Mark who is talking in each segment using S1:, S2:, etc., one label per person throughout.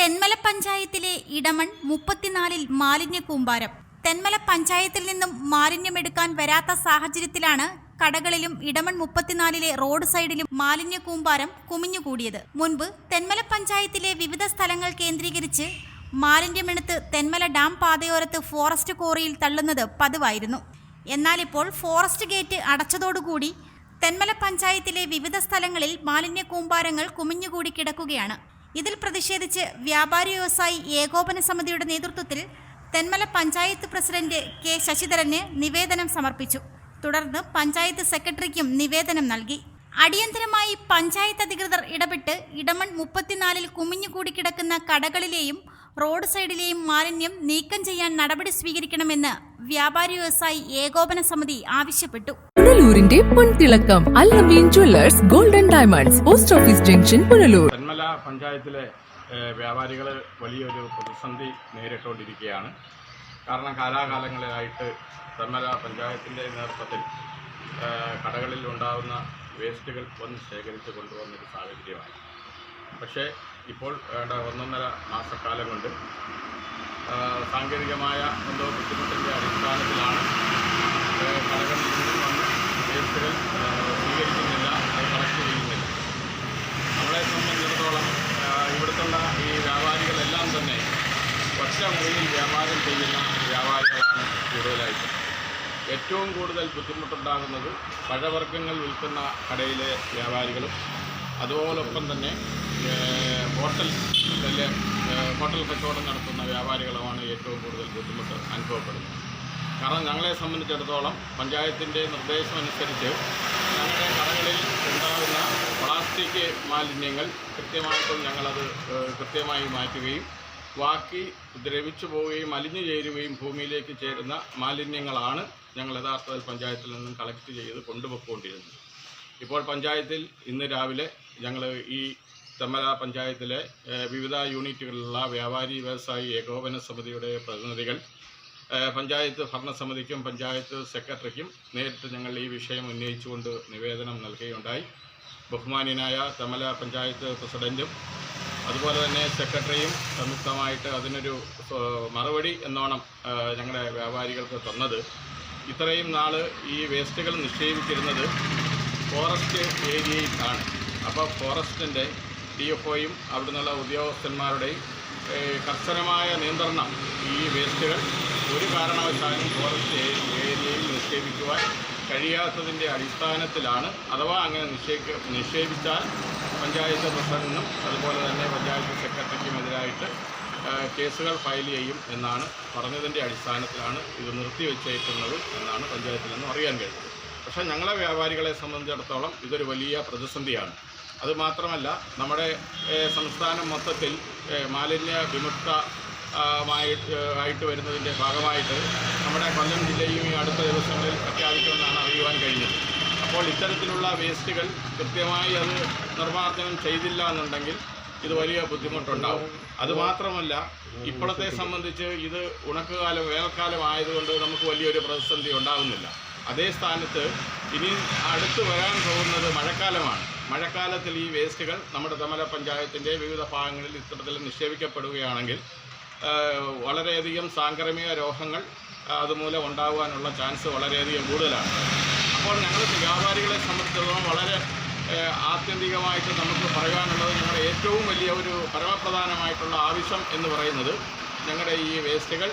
S1: തെന്മല പഞ്ചായത്തിലെ ഇടമൺ മുപ്പത്തിനാലിൽ മാലിന്യ കൂമ്പാരം. തെന്മല പഞ്ചായത്തിൽ നിന്നും മാലിന്യമെടുക്കാൻ വരാത്ത സാഹചര്യത്തിലാണ് കടകളിലും ഇടമൺ മുപ്പത്തിനാലിലെ റോഡ് സൈഡിലും മാലിന്യ കൂമ്പാരം കുമിഞ്ഞുകൂടിയത്. മുൻപ് തെന്മല പഞ്ചായത്തിലെ വിവിധ സ്ഥലങ്ങൾ കേന്ദ്രീകരിച്ച് മാലിന്യമെടുത്ത് തെന്മല ഡാം പാതയോരത്ത് ഫോറസ്റ്റ് കോറിയിൽ തള്ളുന്നത് പതിവായിരുന്നു. എന്നാൽ ഇപ്പോൾ ഫോറസ്റ്റ് ഗേറ്റ് അടച്ചതോടുകൂടി തെന്മല പഞ്ചായത്തിലെ വിവിധ സ്ഥലങ്ങളിൽ മാലിന്യ കൂമ്പാരങ്ങൾ കുമിഞ്ഞുകൂടി കിടക്കുകയാണ്. ഇതിൽ പ്രതിഷേധിച്ച് വ്യാപാരി വ്യവസായി ഏകോപന സമിതിയുടെ നേതൃത്വത്തിൽ തെന്മല പഞ്ചായത്ത് പ്രസിഡന്റ് കെ ശശിധരന് നിവേദനം സമർപ്പിച്ചു. തുടർന്ന് പഞ്ചായത്ത് സെക്രട്ടറിക്കും നിവേദനം നൽകി. അടിയന്തരമായി പഞ്ചായത്ത് അധികൃതർ ഇടപെട്ട് ഇടമൺ മുപ്പത്തിനാലിൽ കുമിഞ്ഞുകൂടി കിടക്കുന്ന കടകളിലെയും റോഡ് സൈഡിലെയും മാലിന്യം നീക്കം ചെയ്യാൻ നടപടി സ്വീകരിക്കണമെന്ന് വ്യാപാരി വ്യവസായി ഏകോപന സമിതി ആവശ്യപ്പെട്ടു.
S2: പുനലൂരിന്റെ പൊൻതിളക്കം Allameen jewellers golden diamonds post office junction Punalur.
S3: Thenmala പഞ്ചായത്തിലെ വ്യാപാരികൾ വലിയൊരു പ്രതിസന്ധി നേരിട്ടുകൊണ്ടിരിക്കുകയാണ്. കാരണം കാലാകാലങ്ങളിലായിട്ട് തന്മല പഞ്ചായത്തിന്റെ നേതൃത്വത്തിൽ കടകളിൽ ഉണ്ടാകുന്ന വേസ്റ്റുകൾ വന്ന് ശേഖരിച്ച് കൊണ്ടുവന്നൊരു സാഹചര്യമാണ്. പക്ഷേ ഇപ്പോൾ ഒന്നൊന്നര മാസക്കാലം കൊണ്ട് സാങ്കേതികമായ എന്തോ ബുദ്ധിമുട്ടിന്റെ അടിസ്ഥാനത്തിലാണ് കടകളിൽ നിന്നും വന്ന് വേസ്റ്റുകൾ ഏഹ്, സ്വീകരിക്കുന്നില്ല അത് കളക്ട് ചെയ്യുന്നില്ല നമ്മളെ സംബന്ധിച്ചിടത്തോളം ആ, ഇവിടുത്തുള്ള ഈ വ്യാപാരികളെല്ലാം തന്നെ ഒറ്റ മുറിയിൽ വ്യാപാരം ചെയ്യുന്ന വ്യാപാരികളാണ് കൂടുതലായിട്ട്. ഏറ്റവും കൂടുതൽ ബുദ്ധിമുട്ടുണ്ടാകുന്നത് പഴവർഗങ്ങൾ വിൽക്കുന്ന കടയിലെ വ്യാപാരികളും അതുപോലൊപ്പം തന്നെ ഹോട്ടൽ ഹോട്ടൽ കച്ചവടം നടത്തുന്ന വ്യാപാരികളുമാണ് ഏറ്റവും കൂടുതൽ ബുദ്ധിമുട്ട് അനുഭവപ്പെടുന്നത്. കാരണം ഞങ്ങളെ സംബന്ധിച്ചിടത്തോളം പഞ്ചായത്തിന്റെ നിർദ്ദേശമനുസരിച്ച് ഞങ്ങളുടെ കടകളിൽ ഉണ്ടാകുന്ന പ്ലാസ്റ്റിക് മാലിന്യങ്ങൾ കൃത്യമായിട്ടും ഞങ്ങളത് കൃത്യമായി മാറ്റുകയും ബാക്കി ദ്രവിച്ചു പോവുകയും അലിഞ്ഞു ചേരുകയും ഭൂമിയിലേക്ക് ചേരുന്ന മാലിന്യങ്ങളാണ് ഞങ്ങൾ യഥാർത്ഥത്തിൽ പഞ്ചായത്തിൽ നിന്നും കളക്ട് ചെയ്ത് കൊണ്ടുപോയിക്കൊണ്ടിരുന്നത്. ഇപ്പോൾ പഞ്ചായത്തിൽ ഇന്ന് രാവിലെ ഞങ്ങൾ ഈ തെമ്മല പഞ്ചായത്തിലെ വിവിധ യൂണിറ്റുകളിലുള്ള വ്യാപാരി വ്യവസായി ഏകോപന സമിതിയുടെ പ്രതിനിധികൾ പഞ്ചായത്ത് ഭരണസമിതിക്കും പഞ്ചായത്ത് സെക്രട്ടറിക്കും നേരിട്ട് ഞങ്ങൾ ഈ വിഷയം ഉന്നയിച്ചുകൊണ്ട് നിവേദനം നൽകുകയുണ്ടായി. ബഹുമാന്യനായ തെമ്മല പഞ്ചായത്ത് പ്രസിഡന്റും അതുപോലെ തന്നെ സെക്രട്ടറിയും സംയുക്തമായിട്ട് അതിനൊരു മറുപടി എന്നോണം ഞങ്ങളുടെ വ്യാപാരികൾക്ക് തന്നത്. ഇത്രയും നാൾ ഈ വേസ്റ്റുകൾ നിക്ഷേപിച്ചിരുന്നത് ഫോറസ്റ്റ് ഏരിയയിലാണ്. അപ്പോൾ ഫോറസ്റ്റിന്റെ ഡി എഫ് ഒയും അവിടെ നിന്നുള്ള ഉദ്യോഗസ്ഥന്മാരുടെയും കർശനമായ നിയന്ത്രണം ഈ വേസ്റ്റുകൾ ഒരു കാരണവശാലും ഫോറസ്റ്റ് ഏരിയയിൽ നിക്ഷേപിക്കുവാൻ കഴിയാത്തതിന്റെ അടിസ്ഥാനത്തിലാണ്. അഥവാ അങ്ങനെ നിക്ഷേപ നിക്ഷേപിച്ചാൽ പഞ്ചായത്ത് പ്രസിഡന്റിനും അതുപോലെ തന്നെ പഞ്ചായത്ത് സെക്രട്ടറിക്കുമെതിരായിട്ട് കേസുകൾ ഫയൽ ചെയ്യും എന്നാണ് പറഞ്ഞതിന്റെ അടിസ്ഥാനത്തിലാണ് ഇത് നിർത്തിവെച്ചേക്കുന്നത് എന്നാണ് പഞ്ചായത്തിൽ നിന്നും അറിയാൻ കഴിഞ്ഞത് പക്ഷേ ഞങ്ങളെ വ്യാപാരികളെ സംബന്ധിച്ചിടത്തോളം ഇതൊരു വലിയ പ്രതിസന്ധിയാണ്. അതുമാത്രമല്ല നമ്മുടെ സംസ്ഥാനം മൊത്തത്തിൽ മാലിന്യ വിമുക്ത ആയിട്ട് വരുന്നതിന്റെ ഭാഗമായിട്ട് നമ്മുടെ കൊല്ലം ജില്ലയും ഈ അടുത്ത ദിവസങ്ങളിൽ പ്രഖ്യാപിക്കുമെന്നാണ് അറിയുവാൻ കഴിഞ്ഞത്. അപ്പോൾ ഇത്തരത്തിലുള്ള വേസ്റ്റുകൾ കൃത്യമായി അത് നിർമ്മാർജനം ചെയ്തില്ല എന്നുണ്ടെങ്കിൽ ഇത് വലിയ ബുദ്ധിമുട്ടുണ്ടാവും. അതുമാത്രമല്ല ഇപ്പോഴത്തെ സംബന്ധിച്ച് ഇത് ഉണക്കുകാലം വേനൽക്കാലം ആയതുകൊണ്ട് നമുക്ക് വലിയൊരു പ്രതിസന്ധി ഉണ്ടാകുന്നില്ല അതേ സ്ഥാനത്ത് ഇനി അടുത്ത് വരാൻ പോകുന്നത് മഴക്കാലമാണ്. മഴക്കാലത്തിൽ ഈ വേസ്റ്റുകൾ നമ്മുടെ തമല പഞ്ചായത്തിന്റെ വിവിധ ഭാഗങ്ങളിൽ ഇത്തരത്തിൽ നിക്ഷേപിക്കപ്പെടുകയാണെങ്കിൽ വളരെയധികം സാംക്രമിക രോഗങ്ങൾ അതുമൂലം ഉണ്ടാകുവാനുള്ള ചാൻസ് വളരെയധികം കൂടുതലാണ്. അപ്പോൾ ഞങ്ങൾ വ്യാപാരികളെ സംബന്ധിച്ചിടത്തോളം വളരെ ആത്യന്തികമായിട്ട് നമുക്ക് പറയാനുള്ളത് ഞങ്ങളുടെ ഏറ്റവും വലിയ ഒരു പരമപ്രധാനമായിട്ടുള്ള ആവശ്യം എന്ന് പറയുന്നത് ഞങ്ങളുടെ ഈ വേസ്റ്റുകൾ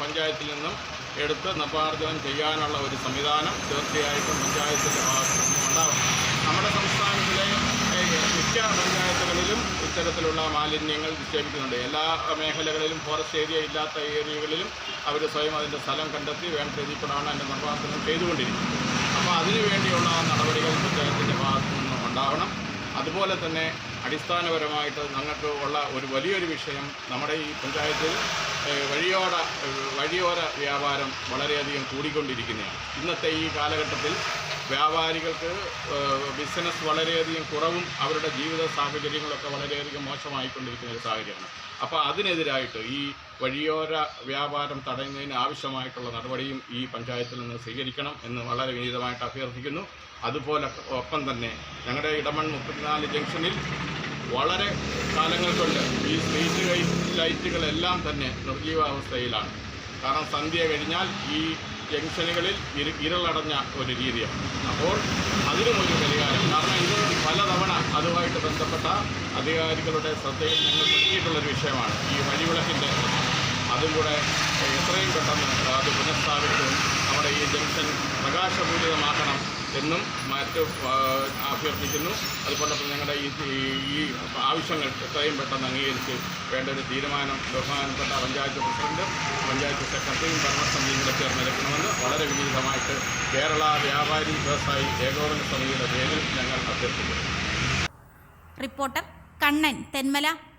S3: പഞ്ചായത്തിൽ നിന്നും എടുത്ത് നിർമ്മാർജനം ചെയ്യാനുള്ള ഒരു സംവിധാനം തീർച്ചയായിട്ടും പഞ്ചായത്തിന്റെ ഭാഗത്ത് ഉണ്ടാവും നമ്മുടെ സംസ്ഥാനത്തിലെ മിക്ക പഞ്ചായത്തുകളിലും ഇത്തരത്തിലുള്ള മാലിന്യങ്ങൾ നിക്ഷേപിക്കുന്നുണ്ട്. എല്ലാ മേഖലകളിലും ഫോറസ്റ്റ് ഏരിയ ഇല്ലാത്ത ഏരിയകളിലും അവർ സ്വയം അതിന്റെ സ്ഥലം കണ്ടെത്തി വേണ്ട രീതിയിലാണ് അതിന്റെ നിർമ്മാർജനം ചെയ്തുകൊണ്ടിരിക്കുന്നത്. അപ്പോൾ അതിനുവേണ്ടിയുള്ള നടപടികൾ പഞ്ചായത്തിന്റെ ഭാഗത്തു നിന്നും ഉണ്ടാവണം അതുപോലെ തന്നെ അടിസ്ഥാനപരമായിട്ട് ഞങ്ങൾക്ക് ഉള്ള ഒരു വലിയൊരു വിഷയം നമ്മുടെ ഈ പഞ്ചായത്തിൽ വഴിയോട വഴിയോര വ്യാപാരം വളരെയധികം കൂടിക്കൊണ്ടിരിക്കുന്നതാണ് ഇന്നത്തെ ഈ കാലഘട്ടത്തിൽ വ്യാപാരികൾക്ക് ബിസിനസ് വളരെയധികം കുറവും അവരുടെ ജീവിത സാഹചര്യങ്ങളൊക്കെ വളരെയധികം മോശമായിക്കൊണ്ടിരിക്കുന്ന ഒരു സാഹചര്യമാണ്. അപ്പോൾ അതിനെതിരായിട്ട് ഈ വഴിയോര വ്യാപാരം തടയുന്നതിന് ആവശ്യമായിട്ടുള്ള നടപടിയും ഈ പഞ്ചായത്തിൽ നിന്ന് സ്വീകരിക്കണം എന്ന് വളരെ വിനീതമായിട്ട് അഭ്യർത്ഥിക്കുന്നു. അതുപോലെ ഒപ്പം തന്നെ ഞങ്ങളുടെ ഇടമൺ മുപ്പത്തിനാല് ജംഗ്ഷനിൽ വളരെ കാലങ്ങൾ കൊണ്ട് ഈ സ്ട്രീറ്റ് ലൈറ്റ് ലൈറ്റുകളെല്ലാം തന്നെ നിർജീവാവസ്ഥയിലാണ്. കാരണം സന്ധ്യ കഴിഞ്ഞാൽ ഈ ജംഗ്ഷനുകളിൽ ഇരു ഇരുളടഞ്ഞ ഒരു രീതിയാണ്. അപ്പോൾ അതിനും ഒരു പരിഹാരം. കാരണം ഇത് പലതവണ അതുമായിട്ട് ബന്ധപ്പെട്ട അധികാരികളുടെ ശ്രദ്ധയിൽ ഞങ്ങൾ നൽകിയിട്ടുള്ളൊരു വിഷയമാണ് ഈ വഴിവിളക്കിന്റെ അതും കൂടെ എത്രയും പെട്ടെന്ന് അത് പുനഃസ്ഥാപിച്ച് നമ്മുടെ ഈ ജംഗ്ഷൻ പ്രകാശപൂരിതമാക്കണം എന്നും മറ്റ് അഭ്യർത്ഥിക്കുന്നു. അതുപോലെ തന്നെ ഞങ്ങളുടെ ഈ ഈ- ഈ ആവശ്യങ്ങൾ എത്രയും പെട്ടെന്ന് അംഗീകരിച്ച് വേണ്ട ഒരു തീരുമാനം ബഹുമാനപ്പെട്ട പഞ്ചായത്ത് പ്രസിഡന്റും പഞ്ചായത്ത് സെക്രട്ടറിയും ഭരണസമിതിയും കൂടെ ചേർന്നെടുക്കണമെന്ന് വളരെ വിനീതമായിട്ട് കേരള വ്യാപാരി വ്യവസായി ഏകോപന സമിതിയുടെ പേരിൽ ഞങ്ങൾ അഭ്യർത്ഥിക്കുന്നു.
S1: റിപ്പോർട്ടർ കണ്ണൻ തെന്മല.